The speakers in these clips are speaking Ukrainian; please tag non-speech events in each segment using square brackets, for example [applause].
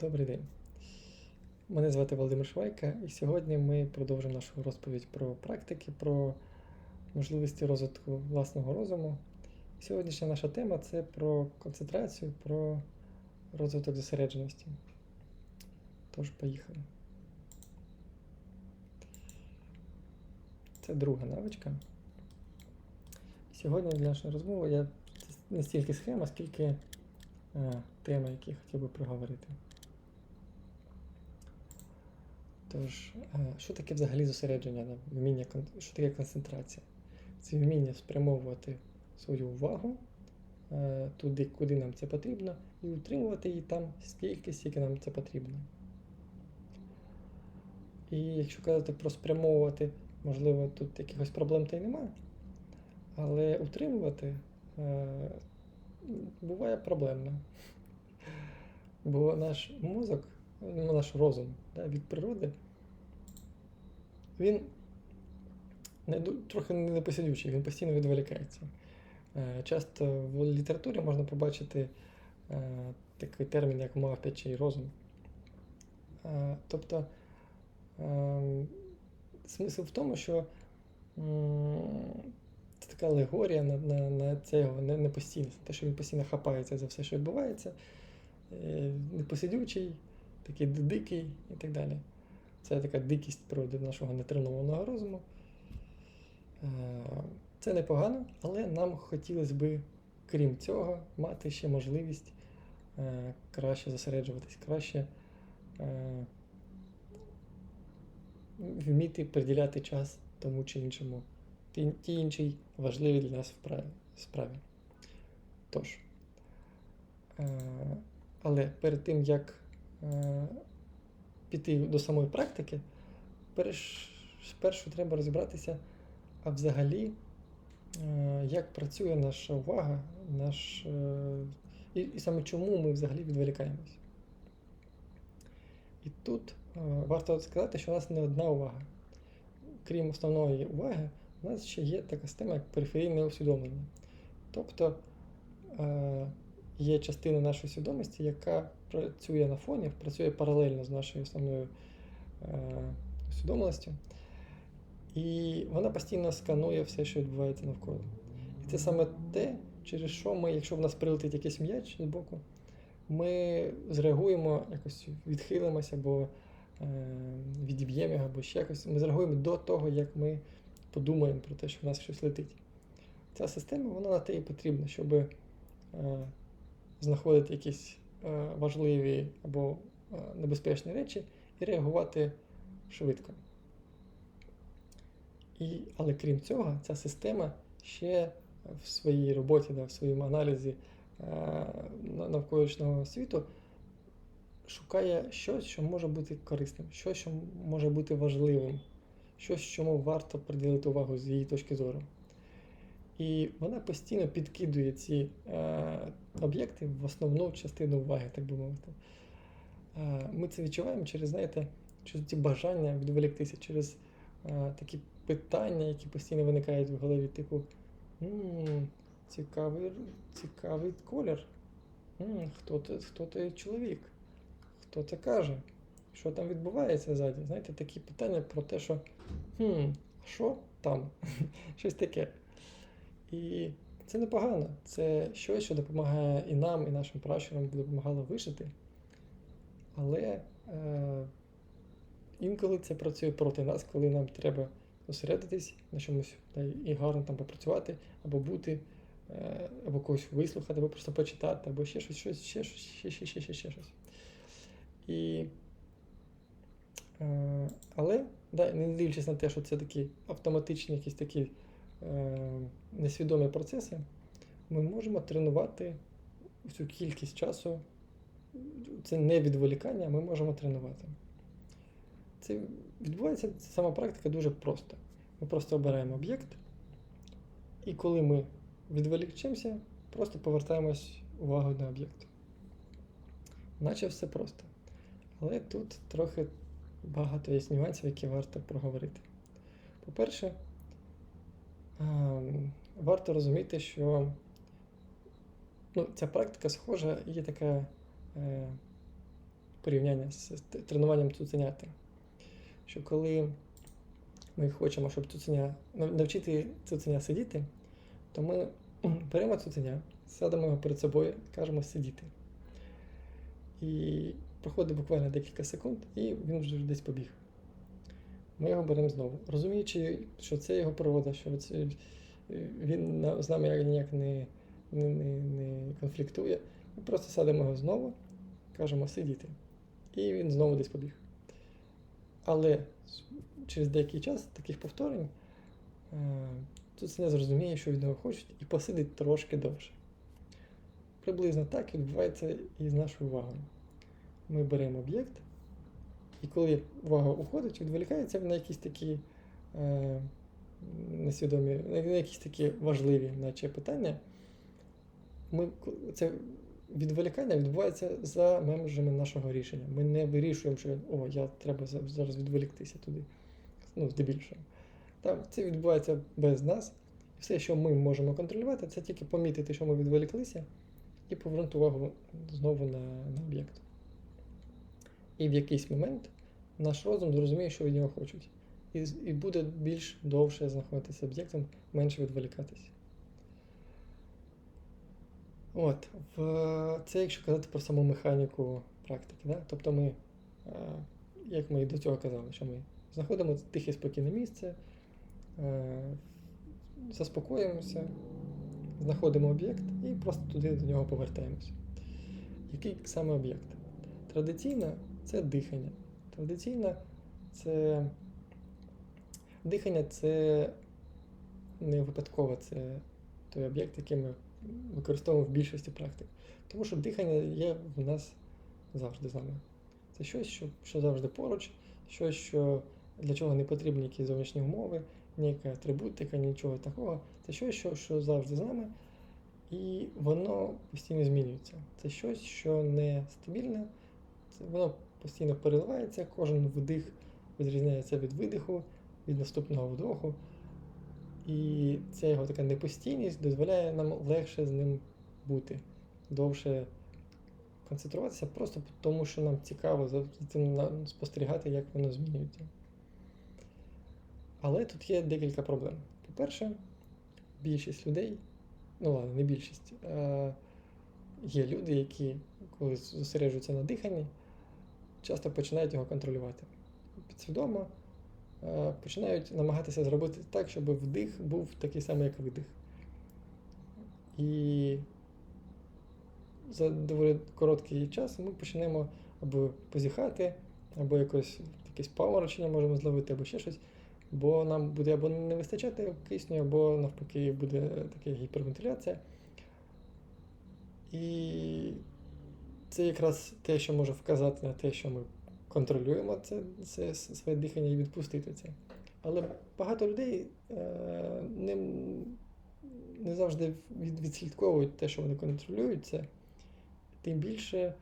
Добрий день. Мене звати Володимир Швайка, і сьогодні ми продовжимо нашу розповідь про практики, про можливості розвитку власного розуму. Сьогоднішня наша тема це про концентрацію, про розвиток зосередженості. Тож, поїхали. Це друга навичка. Сьогодні для нашої розмови я не стільки схема, скільки е, теми, які я хотів би проговорити. Тож, е, що таке взагалі зосередження, вміння, що таке концентрація? Це вміння спрямовувати свою увагу е, туди, куди нам це потрібно, і утримувати її там стільки, скільки нам це потрібно. І якщо казати про спрямовувати, можливо, тут якихось проблем та й немає, але утримувати е, буває проблемно. Бо наш мозок, наш розум да, від природи, він не, трохи непосидючий, він постійно відволікається. Е, Часто в літературі можна побачити е, такий термін, як мавпячий розум. Е, Тобто е, смисл в тому, що це така алегорія на, на, на цього не- непостійність, те, що він постійно хапається за все, що відбувається, непосидючий, такий дикий і так далі. Це така дикість природи нашого нетренованого розуму. Е, Це непогано, але нам хотілося би, крім цього, мати ще можливість е, краще зосереджуватись, краще е, вміти приділяти час тому чи іншому, ті, ті іншій важливій для нас справі. Тож, але перед тим, як піти до самої практики, перш, спершу треба розібратися, а взагалі, е, як працює наша увага, наш, е, і, і саме чому ми взагалі відволікаємось. І тут е, варто сказати, що у нас не одна увага. Крім основної уваги, у нас ще є така система, як периферійне усвідомлення. Тобто е, є частина нашої свідомості, яка працює на фоні, працює паралельно з нашою основною е, усвідомленістю. І вона постійно сканує все, що відбувається навколо. І це саме те, через що ми, якщо в нас прилетить якийсь м'яч з боку, ми зреагуємо, якось відхилимося або е, відіб'ємо його, або ще якось. Ми зреагуємо до того, як ми подумаємо про те, що в нас щось летить. Ця система вона на те і потрібна, щоб е, знаходити якісь е, важливі або е, небезпечні речі і реагувати швидко. І, але крім цього, ця система ще в своїй роботі, да, в своєму аналізі е, навколишнього світу шукає щось, що може бути корисним, щось, що може бути важливим, щось, чому варто приділити увагу з її точки зору. І вона постійно підкидує ці е, об'єкти в основну частину уваги, так би мовити. Е, ми це відчуваємо через, знаєте, через ці бажання відволіктися, через е, такі питання, які постійно виникають в голові, типу, «М, цікавий, цікавий колір. Хто, ти, хто той чоловік? Хто це каже? Що там відбувається ззаді? Знаєте, такі питання про те, що хм, що там? [laughs] Щось таке. І це непогано. Це щось, що допомагає і нам, і нашим пращурам допомагало вижити. Але е, інколи це працює проти нас, коли нам треба зосередитись на чомусь та і гарно там попрацювати, або бути, е, або когось вислухати, або просто почитати, або ще щось, щось, ще щось, ще, ще, ще, ще, ще щось. І, е, але, да, не дивлячись на те, що це такі автоматичні якісь такі несвідомі процеси, ми можемо тренувати цю кількість часу. Це не відволікання, ми можемо тренувати. Це відбувається сама практика дуже просто. Ми просто обираємо об'єкт, і коли ми відволічемося, просто повертаємось увагу на об'єкт. Наче все просто. Але тут трохи багато є нюансів, які варто проговорити. По-перше, варто розуміти, що ну, ця практика схожа, є така е, порівняння з тренуванням цуценяти. Що коли ми хочемо, щоб цуценя навчити цуценя сидіти, то ми [clears throat] беремо цуценя, садимо його перед собою, кажемо сидіти. І проходить буквально декілька секунд, і він вже десь побіг. Ми його беремо знову. Розуміючи, що це його природа, що це, він з нами ніяк не, не, не, не конфліктує, ми просто садимо його знову, кажемо сидіти. І він знову десь побіг. Але через деякий час таких повторень е, цуценя зрозуміє, що від нього хочуть, і посидить трошки довше. Приблизно так відбувається і з нашою увагою. Ми беремо об'єкт, і коли увага уходить, відволікається на якісь такі е, несвідомі, на якісь такі важливі, наче питання, ми, це відволікання відбувається за межами нашого рішення. Ми не вирішуємо, що о, я треба зараз відволіктися туди. Ну, здебільшого. Так, це відбувається без нас. І все, що ми можемо контролювати, це тільки помітити, що ми відволіклися, і повернути увагу знову на, на об'єкт. І в якийсь момент наш розум зрозуміє, що від нього хочуть. І, і буде більш довше знаходитися об'єктом, менше відволікатися. От, в, це якщо казати про саму механіку практики. Да? Тобто ми, е, як ми і до цього казали, що ми знаходимо тихе спокійне місце, е, заспокоюємося, знаходимо об'єкт і просто туди до нього повертаємося. Який саме об'єкт? Традиційно це дихання. Традиційно це дихання це не випадково, це той об'єкт, який ми використовуємо в більшості практик. Тому що дихання є в нас завжди з нами. Це щось, що, що завжди поруч, щось, що для чого не потрібні якісь зовнішні умови, ніяка атрибутика, нічого такого. Це щось, що, що завжди з нами, і воно постійно змінюється. Це щось, що не стабільне, це воно постійно переливається, кожен вдих відрізняється від видиху, від наступного вдоху. І ця його така непостійність дозволяє нам легше з ним бути, довше концентруватися, просто тому що нам цікаво за цим спостерігати, як воно змінюється. Але тут є декілька проблем. По-перше, більшість людей, ну ладно, не більшість, а є люди, які, коли зосереджуються на диханні, часто починають його контролювати. Підсвідомо е, починають намагатися зробити так, щоб вдих був такий самий, як видих. І за доволі короткий час ми почнемо або позіхати, або якось якесь паморочення можемо зловити, або ще щось. Бо нам буде або не вистачати кисню, або навпаки буде така гіпервентиляція. І це якраз те, що може вказати на те, що ми контролюємо це, це своє дихання і відпустити це. Але багато людей е, не, не завжди від, відслідковують те, що вони контролюють це. Тим більше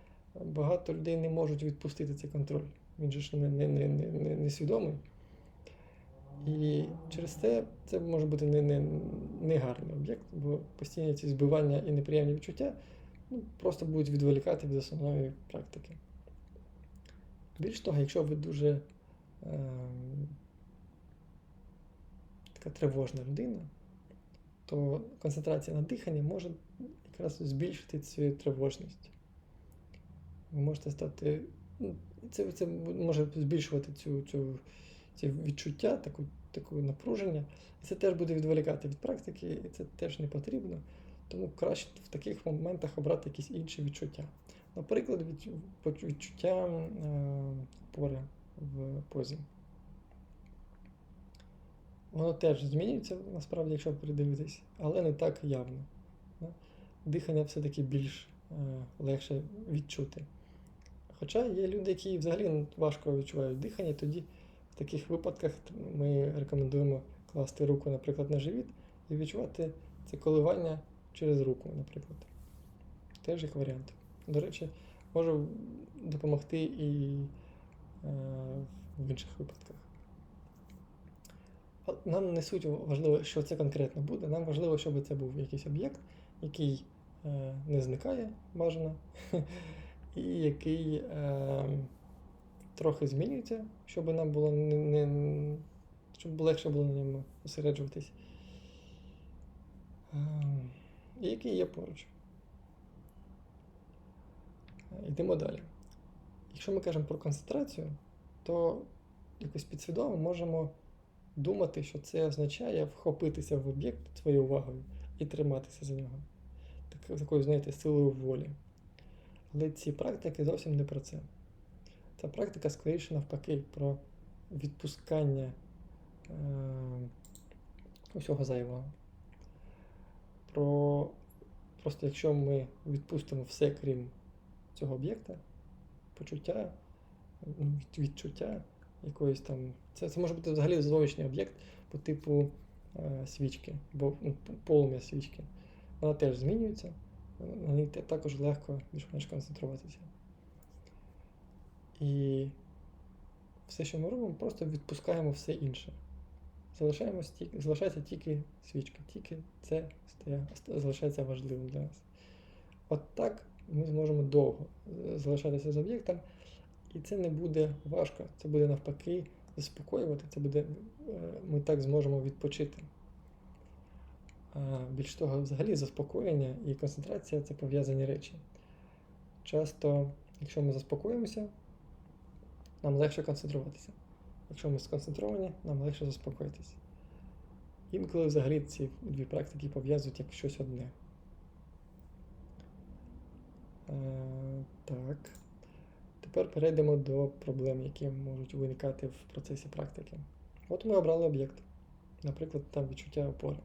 багато людей не можуть відпустити цей контроль. Він же ж не, не, не, не, не, свідомий. І через це це може бути не, не, не гарний об'єкт, бо постійні ці збивання і неприємні відчуття ну, просто будуть відволікати від основної практики. Більш того, якщо ви дуже е, така тривожна людина, то концентрація на диханні може якраз збільшити цю тривожність. Ви можете стати. ну, Це, це може збільшувати цю, цю, ці відчуття, таку, таку напруження. І це теж буде відволікати від практики, і це теж не потрібно. Тому краще в таких моментах обрати якісь інші відчуття. Наприклад, відчуття е, опори в позі. Воно теж змінюється, насправді, якщо придивитись, але не так явно. Дихання все-таки більш е, легше відчути. Хоча є люди, які взагалі важко відчувають дихання, тоді в таких випадках ми рекомендуємо класти руку, наприклад, на живіт і відчувати це коливання через руку, наприклад. Теж як варіант. До речі, може допомогти і е, в інших випадках. Нам не суть важливо, що це конкретно буде. Нам важливо, щоб це був якийсь об'єкт, який е, не зникає бажано, [laughs] і який е, трохи змінюється, щоб нам було не, не, щоб легше було на ньому зосереджуватись. Який є поруч. Йдемо далі. Якщо ми кажемо про концентрацію, то якось підсвідомо можемо думати, що це означає вхопитися в об'єкт своєю увагою і триматися за нього. Так, такою, знаєте, силою волі. Але ці практики зовсім не про це. Ця практика скоріше навпаки про відпускання е, усього зайвого. Про просто якщо ми відпустимо все, крім цього об'єкта, почуття, ну, відчуття якоїсь там. Це, це може бути взагалі зовнішній об'єкт по типу е, свічки, бо ну, полум'я свічки. Вона теж змінюється, на ній також легко більш-менш концентруватися. І все, що ми робимо, просто відпускаємо все інше. Залишаємось тільки, залишається тільки свічка, тільки це стає, залишається важливим для нас. От так ми зможемо довго е, залишатися з об'єктом, і це не буде важко, це буде навпаки заспокоювати, це буде, е, ми так зможемо відпочити. Більш того, взагалі заспокоєння і концентрація це пов'язані речі. Часто, якщо ми заспокоїмося, нам легше концентруватися. Якщо ми сконцентровані, нам легше заспокоїтися. Інколи взагалі ці дві практики пов'язують як щось одне. Е, так. Тепер перейдемо до проблем, які можуть виникати в процесі практики. От ми обрали об'єкт, наприклад, там відчуття опори.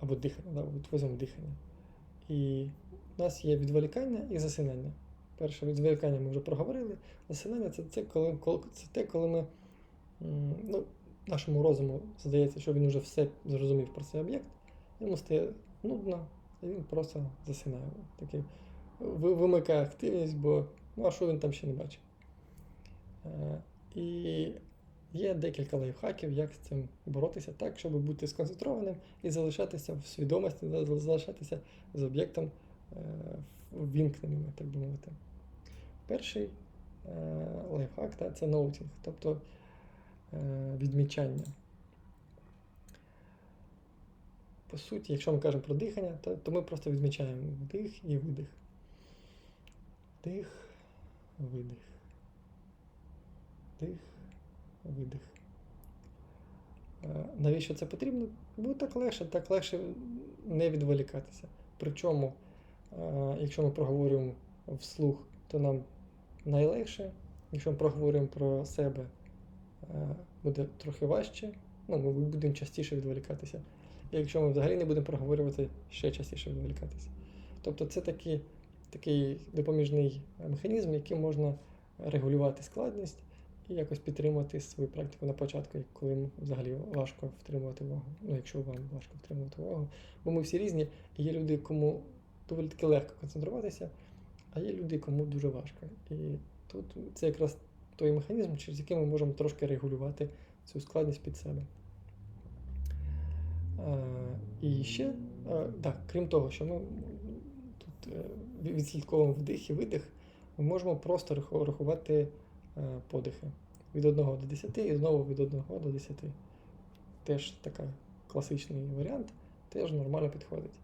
Або дихання, да, візьмемо дихання. І у нас є відволікання і засинання. Перше відволікання ми вже проговорили. Засинання це, це, коли, це те, коли ми ну, нашому розуму здається, що він вже все зрозумів про цей об'єкт, йому стає нудно, і він просто засинає. Такий, вимикає активність, бо ну, а що він там ще не бачив. Е, І є декілька лайфхаків, як з цим боротися так, щоб бути сконцентрованим і залишатися в свідомості, залишатися з об'єктом е, ввімкненими, так би мовити. Перший е, лайфхак да, це ноутінг, тобто е, відмічання. По суті, якщо ми кажемо про дихання, то, то ми просто відмічаємо вдих і видих. Вдих, видих. Вдих, видих. Е, Навіщо це потрібно? Бо так легше, так легше не відволікатися. Причому, якщо ми проговорюємо вслух, то нам найлегше. Якщо ми проговорюємо про себе, е, буде трохи важче. Ну, ми будемо частіше відволікатися. І якщо ми взагалі не будемо проговорювати, ще частіше відволікатися. Тобто це такий, такий допоміжний механізм, яким можна регулювати складність і якось підтримувати свою практику на початку, коли взагалі важко втримувати увагу. Ну, якщо вам важко втримувати увагу. Бо ми всі різні, і є люди, кому доволі таки легко концентруватися, а є люди, кому дуже важко. І тут це якраз той механізм, через який ми можемо трошки регулювати цю складність під себе. Е, І ще, е, так, крім того, що ми тут е, відслідковуємо вдих і видих, ми можемо просто рахувати е, подихи від 1 до 10 і знову від 1 до 10. Теж така класичний варіант, теж нормально підходить.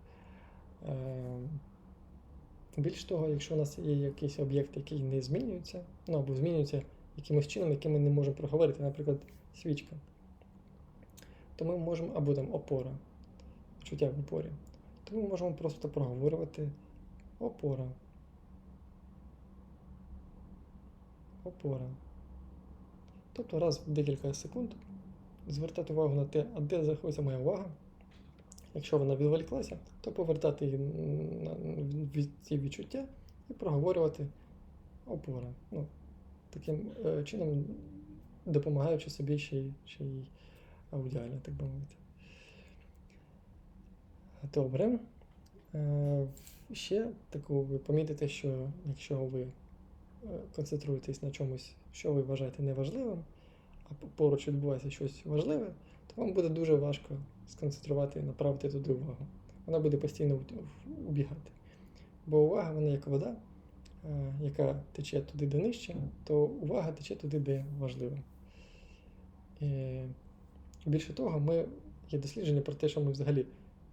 Більш того, якщо у нас є якийсь об'єкт, який не змінюється, ну або змінюється якимось чином, який ми не можемо проговорити, наприклад, свічка, то ми можемо, або там опора, чуття в опорі, то ми можемо просто проговорювати опора. Опора. Тобто раз в декілька секунд звертати увагу на те, а де знаходиться моя увага. Якщо вона відволіклася, то повертати її від ці відчуття і проговорювати опора. Ну, таким е, чином допомагаючи собі ще й, ще й аудіально, так би мовити. Добре. Е, ще таку ви помітите, що якщо ви е, концентруєтесь на чомусь, що ви вважаєте неважливим, а поруч відбувається щось важливе, то вам буде дуже важко сконцентрувати і направити туди увагу. Вона буде постійно убігати. Бо увага, вона як вода, е, яка тече туди, де нижче, то увага тече туди, де важливо. І більше того, ми є дослідження про те, що ми взагалі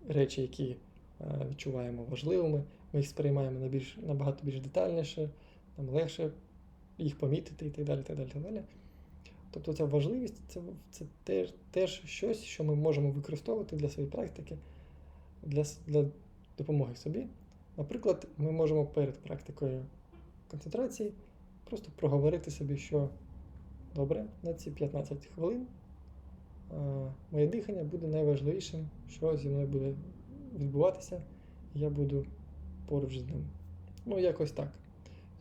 речі, які е, відчуваємо важливими, ми їх сприймаємо на більш, набагато більш детальніше, нам легше їх помітити і так далі. так далі, так далі. Тобто ця важливість це, це теж, теж щось, що ми можемо використовувати для своєї практики, для, для допомоги собі. Наприклад, ми можемо перед практикою концентрації просто проговорити собі, що добре, на ці 15 хвилин е, моє дихання буде найважливішим, що зі мною буде відбуватися, і я буду поруч з ним. Ну, якось так.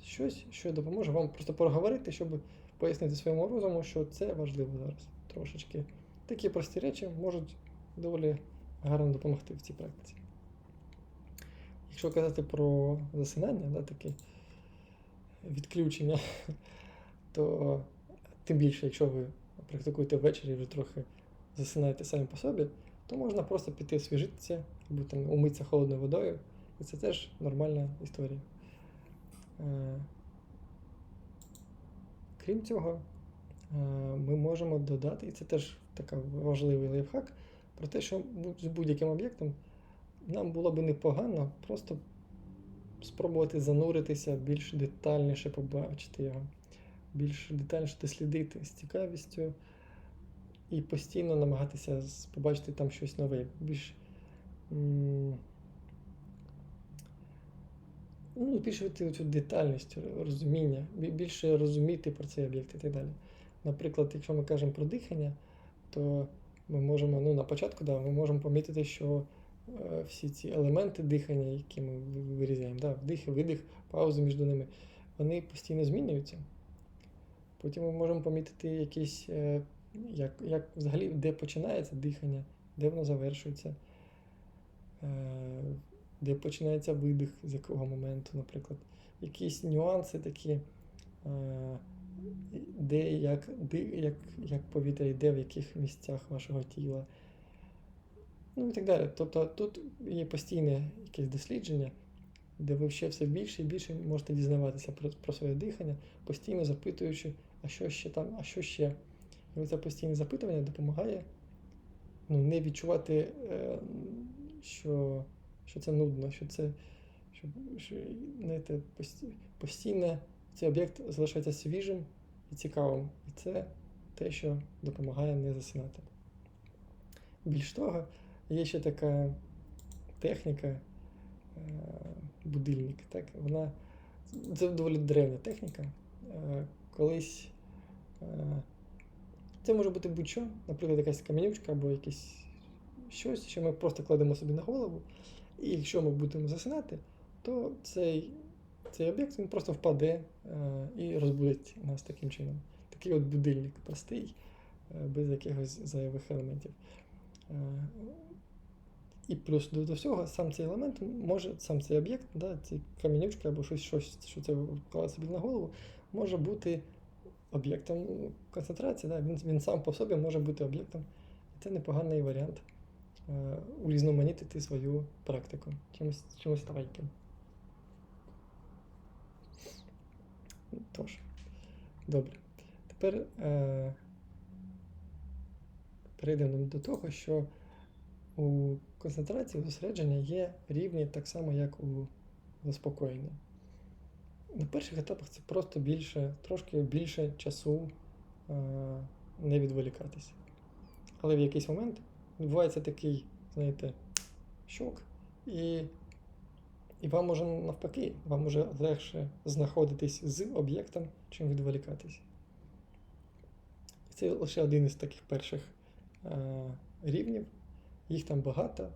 Щось, що допоможе вам просто проговорити, щоб пояснити своєму розуму, що це важливо зараз трошечки. Такі прості речі можуть доволі гарно допомогти в цій практиці. Якщо казати про засинання, да, таке відключення, [laughs] то тим більше, якщо ви практикуєте ввечері і вже трохи засинаєте самі по собі, то можна просто піти освіжитися або там умитися холодною водою. І це теж нормальна історія. Крім цього, е, ми можемо додати, і це теж такий важливий лайфхак, про те, що з будь-яким об'єктом нам було би непогано просто спробувати зануритися, більш детальніше побачити його, більш детальніше дослідити з цікавістю і постійно намагатися побачити там щось нове. більш ну, збільшувати цю детальність, розуміння, більше розуміти про цей об'єкт і так далі. Наприклад, якщо ми кажемо про дихання, то ми можемо, ну на початку, да, ми можемо помітити, що е, всі ці елементи дихання, які ми вирізаємо, да, вдих, видих, паузи між ними, вони постійно змінюються. Потім ми можемо помітити якісь, е, як як взагалі де починається дихання, де воно завершується. Е, де починається видих, з якого моменту, наприклад, якісь нюанси такі, е, де як де, як, як повітря йде, в яких місцях вашого тіла. Ну і так далі. Тобто тут є постійне якесь дослідження, де ви ще все більше і більше можете дізнаватися про про своє дихання, постійно запитуючи, а що ще там, а що ще. І це постійне запитування допомагає ну, не відчувати, е, що що це нудно, що це що, що знаєте, постійно цей об'єкт залишається свіжим і цікавим. І це те, що допомагає не засинати. Більш того, є ще така техніка, е, будильник. Так? Вона, Це доволі древня техніка. Е, колись е, це може бути будь-що, наприклад, якась камінючка або якесь щось, що ми просто кладемо собі на голову. І якщо ми будемо засинати, то цей цей об'єкт він просто впаде е, і розбудить нас таким чином. Такий от будильник простий, е, без якихось зайвих елементів. Е, і плюс до, до всього сам цей елемент може, сам цей об'єкт, да, ці камінючка або щось, щось, що це вклала собі на голову, може бути об'єктом концентрації. Да, Він він сам по собі може бути об'єктом. Це непоганий варіант. Е, урізноманітити свою практику чимось чимось новеньким. Тож, добре. Тепер е, перейдемо до того, що у концентрації, зосередження є рівні так само, як у заспокоєння. На перших етапах це просто більше, трошки більше часу е, не відволікатися. Але в якийсь момент відбувається такий, знаєте, шок, і і вам може навпаки, вам може легше знаходитись з об'єктом, чим відволікатись. Це лише один із таких перших е, рівнів, їх там багато.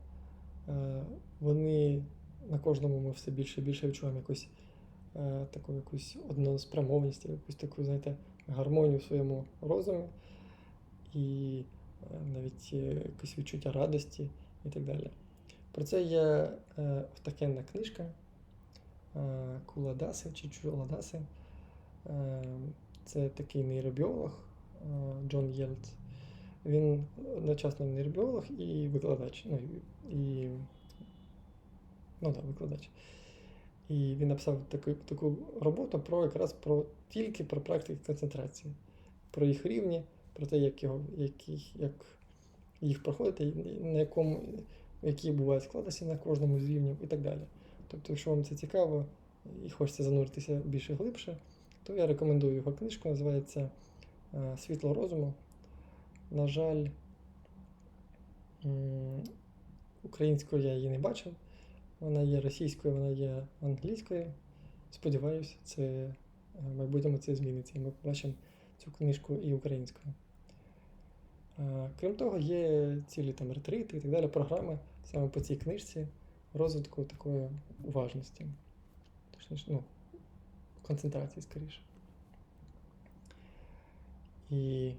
Е, Вони на кожному ми все більше і більше відчуваємо якусь е, таку якусь односпрямованість, якусь таку, знаєте, гармонію в своєму розумі. І навіть якесь відчуття радості і так далі. Про це є е, втакенна книжка е, Куладаси чи Чуладаси. Це такий нейробіолог Джон Єльц. Він одночасно нейробіолог і викладач. Ну, і, ну да, викладач. І він написав таку, таку роботу про якраз про тільки про практики концентрації, про їх рівні, про те, як, його, як, їх- як їх проходити, на якому, які бувають складності на кожному з рівнів і так далі. Тобто, якщо вам це цікаво і хочеться зануритися більше глибше, то я рекомендую його книжку, називається е, Світло розуму. На жаль, українською я її не бачив. Вона є російською, вона є англійською. Сподіваюся, це е, в майбутньому це зміниться, і ми побачимо цю книжку і українською. Е, Крім того, є цілі там ретрити і так далі, програми саме по цій книжці розвитку такої уважності. Точніше, ну, концентрації скоріше. І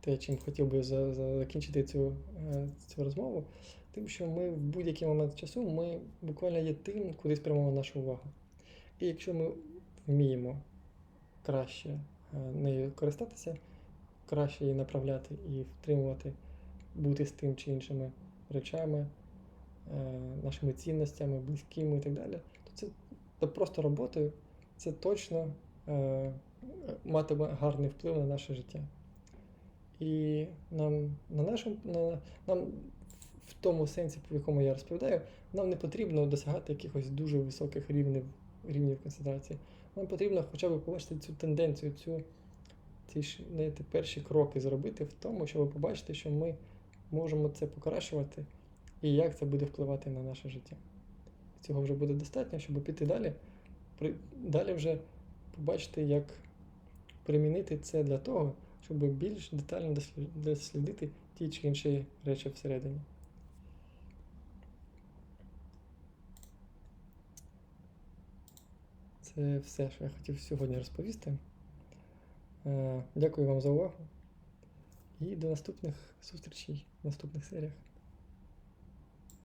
те, чим хотів би за, за- закінчити цю, е, цю розмову, тим, що ми в будь-який момент часу ми буквально є тим, куди спрямована наша увага. І якщо ми вміємо краще е, нею користатися, краще її направляти і втримувати, бути з тим чи іншими речами, е, нашими цінностями, близькими і так далі, то це та просто роботою, це точно е, матиме гарний вплив на наше життя. І нам на нашому на, нам в тому сенсі, по якому я розповідаю, нам не потрібно досягати якихось дуже високих рівнів, рівнів концентрації. Нам потрібно хоча б побачити цю тенденцію, цю, ці знаєте, перші кроки зробити в тому, щоб побачити, що ми можемо це покращувати і як це буде впливати на наше життя. Цього вже буде достатньо, щоб піти далі. Далі вже побачити, як примінити це для того, щоб більш детально дослідити ті чи інші речі всередині. Це все, що я хотів сьогодні розповісти. Е, Дякую вам за увагу і до наступних зустрічей в наступних серіях.